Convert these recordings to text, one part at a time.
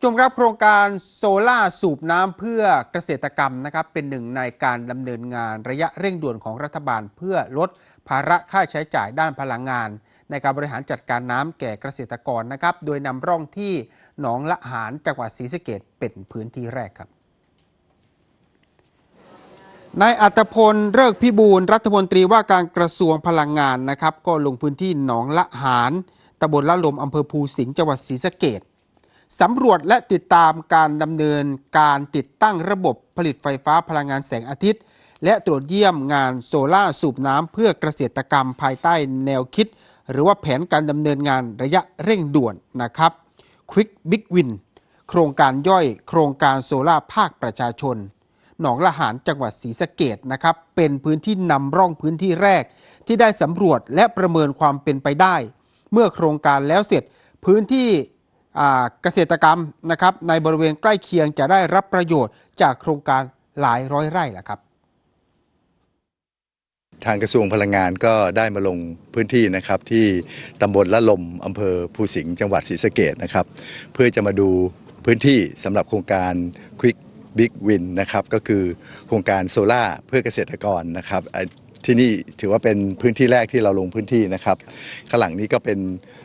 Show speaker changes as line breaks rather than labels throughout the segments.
ผู้ชมครับโครงการโซล่าสูบน้ำเพื่อเกษตรกรรมนะครับเป็นหนึ่งในการดำเนินงานระยะเร่งด่วนของรัฐบาลเพื่อลดภาระค่าใช้จ่ายด้านพลังงาน ในการบริหารจัดการน้ำแก่เกษตรกรนะครับ โดยนำร่องที่หนองละหารจังหวัดศรีสะเกดเป็นพื้นที่แรกครับนายอัตพลเลิกพิบูลรัฐมนตรีว่าการกระทรวงพลังงานนะครับ ก็ลงพื้นที่หนองละหารตำบลละลมอำเภอภูสิงห์จังหวัดศรีสะเกด สำรวจและติดตามการดำเนินการติดตั้งระบบผลิตไฟฟ้าพลังงานแสงอาทิตย์ และตรวจเยี่ยมงานโซล่าสูบน้ำเพื่อเกษตรกรรมภายใต้แนวคิด หรือว่าแผนการดำเนินงานระยะเร่งด่วนนะครับ Quick Big Win โครงการย่อยโครงการโซล่าภาคประชาชน หนองละหารจังหวัดศรีสะเกดนะครับ เป็นพื้นที่นำร่องพื้นที่แรก ที่ได้สำรวจและประเมินความเป็นไปได้ เมื่อโครงการแล้วเสร็จพื้นที่ เกษตรกรรมนะครับในบริเวณใกล้เคียงจะได้รับประโยชน์จากโครงการหลายร้อยไร่แหละครับ
ทางกระทรวงพลังงานก็ได้มาลงพื้นที่นะครับที่ตำบลละลมอำเภอภูสิงห์จังหวัดศรีสะเกดนะครับ เพื่อจะมาดูพื้นที่สำหรับโครงการ Quick Big Win นะครับก็คือโครงการโซล่าเพื่อเกษตรกรนะครับ ที่นี่ถือว่าเป็นพื้นที่แรกที่เราลงพื้นที่นะครับข้างหลังนี้ก็เป็น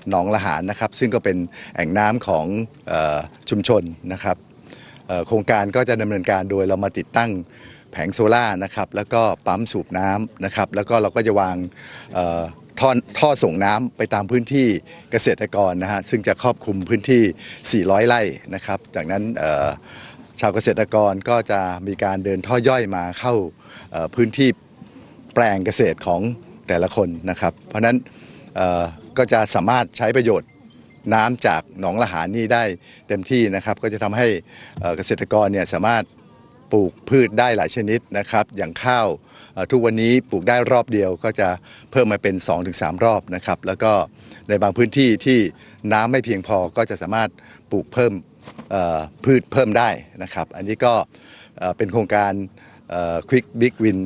หนองละหารนะครับ ซึ่งก็เป็นแอ่งน้ำของออชุมชนนะครับโครงการก็จะดำเนินการโดยเรามาติดตั้งแผงโซล่านะครับแล้วก็ปั๊มสูบน้ำนะครับแล้วก็เราก็จะวางท่อท่อส่งน้ำไปตามพื้นที่เกษตรกรนะฮะซึ่งจะครอบคลุมพื้นที่ 400 ไร่นะครับ จากนั้นชาวเกษตรกรก็จะมีการเดินท่อย่อยมาเข้าพื้นที่ แปลงเกษตรของแต่ละคนนะครับ เพราะนั้นก็จะสามารถใช้ประโยชน์น้ำจากหนองละหารนี่ได้เต็มที่นะครับ ก็จะทำให้เกษตรกรเนี่ยสามารถปลูกพืชได้หลายชนิดนะครับ อย่างข้าวทุกวันนี้ปลูกได้รอบเดียวก็จะเพิ่มมาเป็น 2-3 รอบนะครับ แล้วก็ในบางพื้นที่ที่น้ำไม่เพียงพอก็จะสามารถปลูกเพิ่มพืชเพิ่มได้นะครับ อันนี้ก็เป็นโครงการเอ่อ Quick Big Win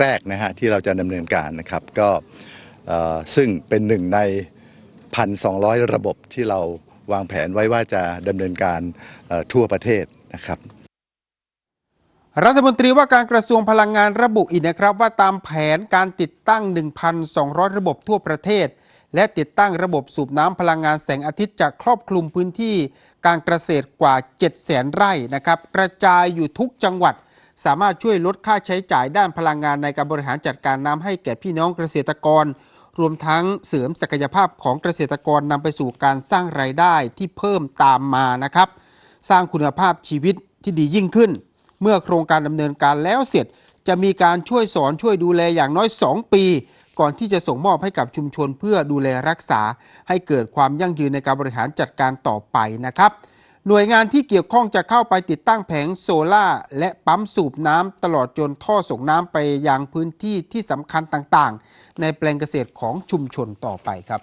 แรกๆนะฮะที่เราจะดำเนินการนะครับก็เอ่อซึ่งเป็นหนึ่งใน 1,200 ระบบที่เราวางแผนไว้ว่าจะดำเนินการเอ่อทั่วประเทศนะครับ
รัฐมนตรีว่าการกระทรวงพลังงานระบุอีกนะครับ ว่าตามแผนการติดตั้ง 1,200 ระบบทั่วประเทศ และติดตั้งระบบสูบน้ำพลังงานแสงอาทิตย์จากครอบคลุมพื้นที่ การเกษตรกว่า 700,000 ไร่นะครับ กระจายอยู่ทุกจังหวัด สามารถช่วยลดค่าใช้จ่ายด้านพลังงานในการบริหารจัดการน้ำให้แก่พี่น้องเกษตรกร รวมทั้งเสริมศักยภาพของเกษตรกรนำไปสู่การสร้างรายได้ที่เพิ่มตามมานะครับ สร้างคุณภาพชีวิตที่ดียิ่งขึ้น เมื่อโครงการดำเนินการแล้วเสร็จ จะมีการช่วยสอนช่วยดูแลอย่างน้อย 2 ปี ก่อนที่จะส่งมอบให้กับชุมชนเพื่อดูแลรักษา ให้เกิดความยั่งยืนในการบริหารจัดการต่อไปนะครับ หน่วยงานที่เกี่ยวข้องจะเข้าไปติดตั้งแผงโซล่าและปั๊มสูบน้ำตลอดจนท่อส่งน้ำไปยังพื้นที่ที่สำคัญต่างๆ ในแปลงเกษตรของชุมชนต่อไปครับ